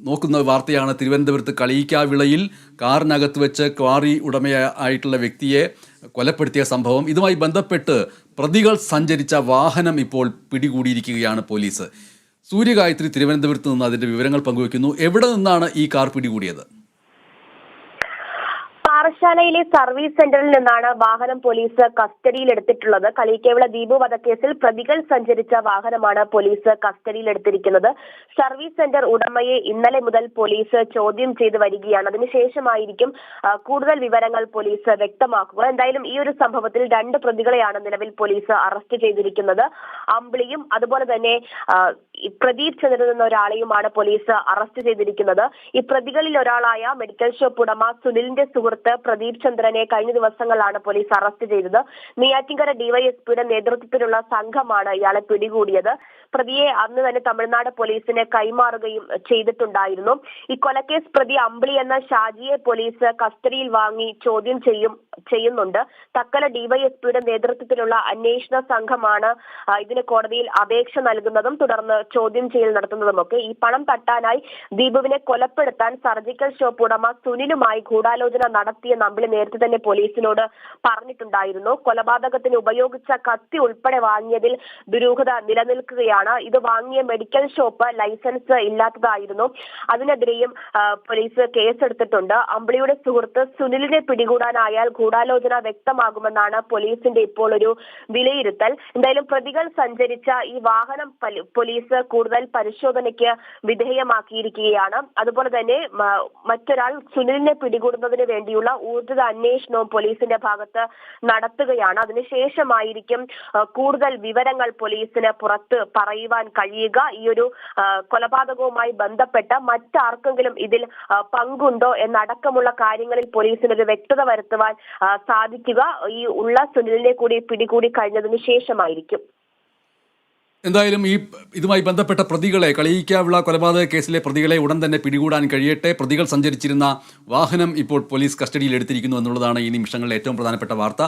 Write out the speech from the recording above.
നോക്കുന്ന വാർത്തയാണ് തിരുവനന്തപുരത്ത് കളിയിക്കാവിളയിൽ കാറിനകത്ത് വെച്ച് ക്വാറി ഉടമയായിട്ടുള്ള വ്യക്തിയെ കൊലപ്പെടുത്തിയ സംഭവം. ഇതുമായി ബന്ധപ്പെട്ട് പ്രതികൾ സഞ്ചരിച്ച വാഹനം ഇപ്പോൾ പിടികൂടിയിരിക്കുകയാണ് പോലീസ്. സൂര്യഗായത്രി തിരുവനന്തപുരത്ത് നിന്ന് അതിന്റെ വിവരങ്ങൾ പങ്കുവയ്ക്കുന്നു. എവിടെ നിന്നാണ് ഈ കാർ പിടികൂടിയത്? പാറശാലയിലെ സർവീസ് സെന്ററിൽ നിന്നാണ് വാഹനം പോലീസ് കസ്റ്റഡിയിലെടുത്തിട്ടുള്ളത്. കളിക്കേവിള ദ്വീപ് വധക്കേസിൽ പ്രതികൾ സഞ്ചരിച്ച വാഹനമാണ് പോലീസ് കസ്റ്റഡിയിലെടുത്തിരിക്കുന്നത്. സർവീസ് സെന്റർ ഉടമയെ ഇന്നലെ മുതൽ പോലീസ് ചോദ്യം ചെയ്ത് വരികയാണ്. അതിനുശേഷമായിരിക്കും കൂടുതൽ വിവരങ്ങൾ പോലീസ് വ്യക്തമാക്കുക. എന്തായാലും ഈ ഒരു സംഭവത്തിൽ രണ്ട് പ്രതികളെയാണ് നിലവിൽ പോലീസ് അറസ്റ്റ് ചെയ്തിരിക്കുന്നത്. അമ്പിളിയും അതുപോലെ തന്നെ പ്രദീപ് ചന്ദ്രൻ എന്ന ഒരാളെയുമാണ് പോലീസ് അറസ്റ്റ് ചെയ്തിരിക്കുന്നത്. ഈ പ്രതികളിൽ ഒരാളായ മെഡിക്കൽ ഷോപ്പ് ഉടമ സുനിലിന്റെ സുഹൃത്ത് പ്രദീപ് ചന്ദ്രനെ കഴിഞ്ഞ ദിവസങ്ങളാണ് പോലീസ് അറസ്റ്റ് ചെയ്തത്. നെയ്യാറ്റിൻകര ഡിവൈഎസ്പിയുടെ നേതൃത്വത്തിലുള്ള സംഘമാണ് ഇയാളെ പിടികൂടിയത്. പ്രതിയെ അന്ന് തന്നെ തമിഴ്നാട് പോലീസിന് കൈമാറുകയും ചെയ്തിട്ടുണ്ടായിരുന്നു. ഈ കൊലക്കേസ് പ്രതി അമ്പിളി എന്ന ഷാജിയെ പോലീസ് കസ്റ്റഡിയിൽ വാങ്ങി ചോദ്യം ചെയ്യും ചെയ്യുന്നുണ്ട്. തക്കല ഡിവൈഎസ്പിയുടെ നേതൃത്വത്തിലുള്ള അന്വേഷണ സംഘമാണ് ഇതിന് കോടതിയിൽ അപേക്ഷ നൽകുന്നതും തുടർന്ന് ചോദ്യം ചെയ്യൽ നടത്തുന്നതുമൊക്കെ. ഈ പണം തട്ടാനായി ദീപുവിനെ കൊലപ്പെടുത്താൻ സർജിക്കൽ ഷോപ്പ് ഉടമ സുനിലുമായി ഗൂഢാലോചന നടത്തിയ നമ്പിളി നേരത്തെ തന്നെ പോലീസിനോട് പറഞ്ഞിട്ടുണ്ടായിരുന്നു. കൊലപാതകത്തിന് ഉപയോഗിച്ച കത്തി ഉൾപ്പെടെ വാങ്ങിയതിൽ ദുരൂഹത നിലനിൽക്കുകയാണ്. ഇത് വാങ്ങിയ മെഡിക്കൽ ഷോപ്പ് ലൈസൻസ് ഇല്ലാത്തതായിരുന്നു. അതിനെതിരെയും പോലീസ് കേസെടുത്തിട്ടുണ്ട്. അമ്പിളിയുടെ സുഹൃത്ത് സുനിലിനെ പിടികൂടാനായാൽ ഗൂഢാലോചന വ്യക്തമാകുമെന്നാണ് പോലീസിന്റെ ഇപ്പോൾ ഒരു വിലയിരുത്തൽ. എന്തായാലും പ്രതികൾ സഞ്ചരിച്ച ഈ വാഹനം പോലീസ് കൂടുതൽ പരിശോധനയ്ക്ക് വിധേയമാക്കിയിരിക്കുകയാണ്. അതുപോലെ തന്നെ മറ്റൊരാൾ സുനിലിനെ പിടികൂടുന്നതിന് വേണ്ടിയുള്ള ഊർജിത അന്വേഷണവും പോലീസിന്റെ ഭാഗത്ത് നടത്തുകയാണ്. അതിനുശേഷമായിരിക്കും കൂടുതൽ വിവരങ്ങൾ പോലീസിന് പുറത്ത് പറയുവാൻ കഴിയുക. ഈ ഒരു കൊലപാതകവുമായി ബന്ധപ്പെട്ട മറ്റാർക്കെങ്കിലും ഇതിൽ പങ്കുണ്ടോ എന്നടക്കമുള്ള കാര്യങ്ങളിൽ പോലീസിന് ഒരു വ്യക്തത വരുത്തുവാൻ സാധിക്കുക. ഈ ഉള്ള സുനിലിനെ കൂടി പിടികൂടി കഴിഞ്ഞതിന് ശേഷമായിരിക്കും. എന്തായാലും ഈ ഇതുമായി ബന്ധപ്പെട്ട പ്രതികളെ കളിയിക്കാവിള കൊലപാതക കേസിലെ പ്രതികളെ ഉടൻ തന്നെ പിടികൂടാൻ കഴിയട്ടെ. പ്രതികൾ സഞ്ചരിച്ചിരുന്ന വാഹനം ഇപ്പോൾ പോലീസ് കസ്റ്റഡിയിൽ എടുത്തിരിക്കുന്നു എന്നുള്ളതാണ് ഈ നിമിഷങ്ങളിലെ ഏറ്റവും പ്രധാനപ്പെട്ട വാർത്ത.